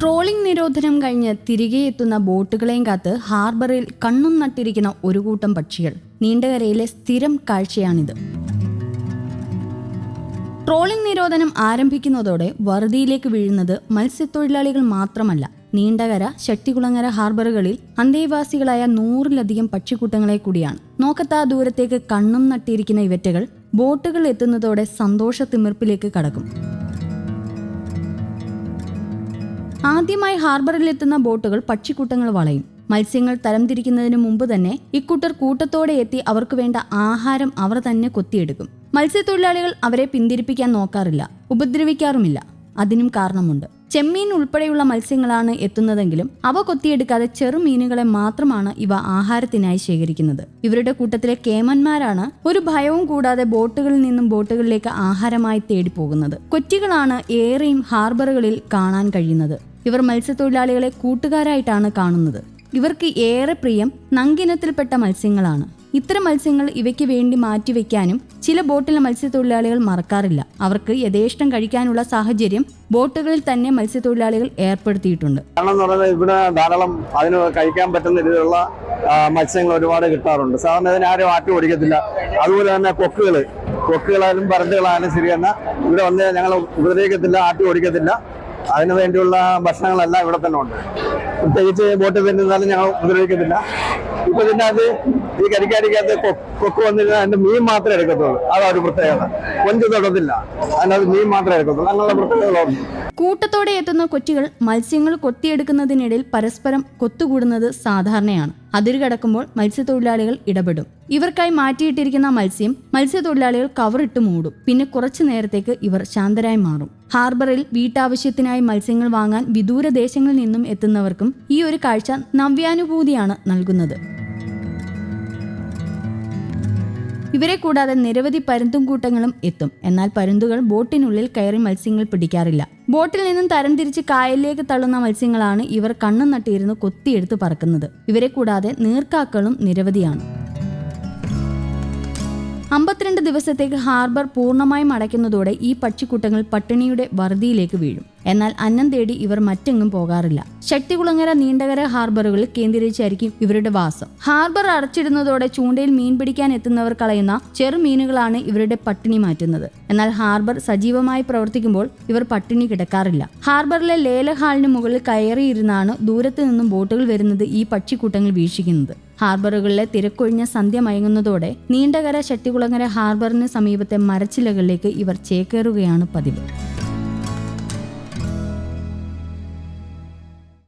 Trawling നിരോധനം കഴിഞ്ഞ് തിരികെ എത്തുന്ന ബോട്ടുകളെയും കാത്ത് ഹാർബറിൽ കണ്ണും നട്ടിരിക്കുന്ന ഒരു കൂട്ടം പക്ഷികൾ. നീണ്ടകരയിലെ സ്ഥിരം കാഴ്ചയാണിത്. ട്രോളിംഗ് നിരോധനം ആരംഭിക്കുന്നതോടെ വറുതിയിലേക്ക് വീഴുന്നത് മത്സ്യത്തൊഴിലാളികൾ മാത്രമല്ല. നീണ്ടകര ശക്തികുളങ്ങര ഹാർബറുകളിൽ അന്തേവാസികളായ നൂറിലധികം പക്ഷിക്കൂട്ടങ്ങളെ കൂടിയാണ്. നോക്കത്താ ദൂരത്തേക്ക് കണ്ണും നട്ടിയിരിക്കുന്ന ഇവറ്റകൾ ബോട്ടുകൾ എത്തുന്നതോടെ സന്തോഷ തിമിർപ്പിലേക്ക് കടക്കും. ആദ്യമായി ഹാർബറിലെത്തുന്ന ബോട്ടുകൾ പക്ഷിക്കൂട്ടങ്ങൾ വളയും. മത്സ്യങ്ങൾ തരംതിരിക്കുന്നതിന് മുമ്പ് തന്നെ ഇക്കൂട്ടർ കൂട്ടത്തോടെ എത്തി അവർക്ക് വേണ്ട ആഹാരം അവർ തന്നെ കൊത്തിയെടുക്കും. മത്സ്യത്തൊഴിലാളികൾ അവരെ പിന്തിരിപ്പിക്കാൻ നോക്കാറില്ല ഉപദ്രവിക്കാറുമില്ല. അതിനും കാരണമുണ്ട്. ചെമ്മീൻ ഉൾപ്പെടെയുള്ള മത്സ്യങ്ങളാണ് എത്തുന്നതെങ്കിലും അവ കൊത്തിയെടുക്കാതെ ചെറുമീനുകളെ മാത്രമാണ് ഇവ ആഹാരത്തിനായി ശേഖരിക്കുന്നത്. ഇവരുടെ കൂട്ടത്തിലെ കേമന്മാരാണ് ഒരു ഭയവും കൂടാതെ ബോട്ടുകളിൽ നിന്നും ബോട്ടുകളിലേക്ക് ആഹാരമായി തേടി പോകുന്നത് കൊറ്റികളാണ് ഏറെയും ഹാർബറുകളിൽ കാണാൻ കഴിയുന്നത്. ഇവർ മത്സ്യത്തൊഴിലാളികളെ കൂട്ടുകാരായിട്ടാണ് കാണുന്നത്. ഇവർക്ക് ഏറെ പ്രിയം നങ്കിനത്തിൽപ്പെട്ട മത്സ്യങ്ങളാണ്. ഇത്തരം മത്സ്യങ്ങൾ ഇവയ്ക്ക് വേണ്ടി മാറ്റിവെക്കാനും ചില ബോട്ടിലെ മത്സ്യത്തൊഴിലാളികൾ മറക്കാറില്ല. അവർക്ക് യഥേഷ്ടം കഴിക്കാനുള്ള സാഹചര്യം ബോട്ടുകളിൽ തന്നെ മത്സ്യത്തൊഴിലാളികൾ ഏർപ്പെടുത്തിയിട്ടുണ്ട്. ഇവിടെ ധാരാളം അതിന് കഴിക്കാൻ പറ്റുന്ന രീതിയിലുള്ള മത്സ്യങ്ങൾ ഒരുപാട് കിട്ടാറുണ്ട്. സാധാരണ ഇതിന് ആരും ആട്ടി ഓടിക്കത്തില്ല അതുപോലെ തന്നെ കൊക്കുകൾ കൊക്കുകളായാലും പരണ്ടുകളായാലും ശരി തന്നെ ഇവിടെ വന്ന് ഞങ്ങൾ ഉപദ്രവിക്കത്തില്ല ആട്ടി ഓടിക്കത്തില്ല അതിനു വേണ്ടിയുള്ള ഭക്ഷണങ്ങളെല്ലാം ഇവിടെ തന്നെ ഉണ്ട്. പ്രത്യേകിച്ച് ബോട്ടിൽ വരുന്നതാലും ഞങ്ങൾ ഉപദ്രവിക്കത്തില്ല. ഇപ്പൊ അത് ഈ കരിക്കാരിക്കകത്ത് കൊക്ക് വന്നിരുന്ന അതിന്റെ മീൻ മാത്രമേ എടുക്കത്തുള്ളൂ. അതാ ഒരു പ്രത്യേകത. കൊഞ്ച് തൊടത്തില്ല. അതിനകത്ത് മീൻ മാത്രമേ എടുക്കത്തുള്ളൂ. അങ്ങനെയുള്ള പ്രത്യേകതകളുണ്ട് കൂട്ടത്തോടെ എത്തുന്ന കൊറ്റികൾ മത്സ്യങ്ങൾ കൊത്തിയെടുക്കുന്നതിനിടയിൽ പരസ്പരം കൊത്തുകൂടുന്നത് സാധാരണയാണ്. അതിര് കടക്കുമ്പോൾ മത്സ്യത്തൊഴിലാളികൾ ഇടപെടും. ഇവർക്കായി മാറ്റിയിട്ടിരിക്കുന്ന മത്സ്യം മത്സ്യത്തൊഴിലാളികൾ കവറിട്ട് മൂടും. പിന്നെ കുറച്ചു നേരത്തേക്ക് ഇവർ ശാന്തരായി മാറും. ഹാർബറിൽ വീട്ടാവശ്യത്തിനായി മത്സ്യങ്ങൾ വാങ്ങാൻ വിദൂര ദേശങ്ങളിൽ നിന്നും എത്തുന്നവർക്കും ഈ ഒരു കാഴ്ച നവ്യാനുഭൂതിയാണ് നൽകുന്നത്. ഇവരെ കൂടാതെ നിരവധി പരുന്തും കൂട്ടങ്ങളും എത്തും. എന്നാൽ പരുന്തുകൾ ബോട്ടിനുള്ളിൽ കയറി മത്സ്യങ്ങൾ പിടിക്കാറില്ല. ബോട്ടിൽ നിന്നും തരംതിരിച്ച് കായലിലേക്ക് തള്ളുന്ന മത്സ്യങ്ങളാണ് ഇവർ കണ്ണും നട്ടിരുന്ന് കൊത്തിയെടുത്ത് പറക്കുന്നത്. ഇവരെ കൂടാതെ നീർക്കാക്കളും നിരവധിയാണ്. അമ്പത്തിരണ്ട് ദിവസത്തേക്ക് ഹാർബർ പൂർണമായും അടയ്ക്കുന്നതോടെ ഈ പക്ഷിക്കൂട്ടങ്ങൾ പട്ടിണിയുടെ വറുതിയിലേക്ക് വീഴും. എന്നാൽ അന്നം തേടി ഇവർ മറ്റെങ്ങും പോകാറില്ല. ശക്തികുളങ്ങര നീണ്ടകര ഹാർബറുകളിൽ കേന്ദ്രീകരിച്ചായിരിക്കും ഇവരുടെ വാസം. ഹാർബർ അടച്ചിടുന്നതോടെ ചൂണ്ടയിൽ മീൻ പിടിക്കാൻ എത്തുന്നവർ കളയുന്ന ചെറുമീനുകളാണ് ഇവരുടെ പട്ടിണി മാറ്റുന്നത്. എന്നാൽ ഹാർബർ സജീവമായി പ്രവർത്തിക്കുമ്പോൾ ഇവർ പട്ടിണി കിടക്കാറില്ല. ഹാർബറിലെ ലേലഹാളിന് മുകളിൽ കയറിയിരുന്നാണ് ദൂരത്തു നിന്നും ബോട്ടുകൾ വരുന്നത് ഈ പക്ഷിക്കൂട്ടങ്ങൾ വീക്ഷിക്കുന്നത്. ഹാർബറുകളിലെ തിരക്കൊഴിഞ്ഞ സന്ധ്യ മയങ്ങുന്നതോടെ നീണ്ടകര ശക്തികുളങ്ങര ഹാർബറിന് സമീപത്തെ മരച്ചിലകളിലേക്ക് ഇവർ ചേക്കേറുകയാണ് പതിവ്.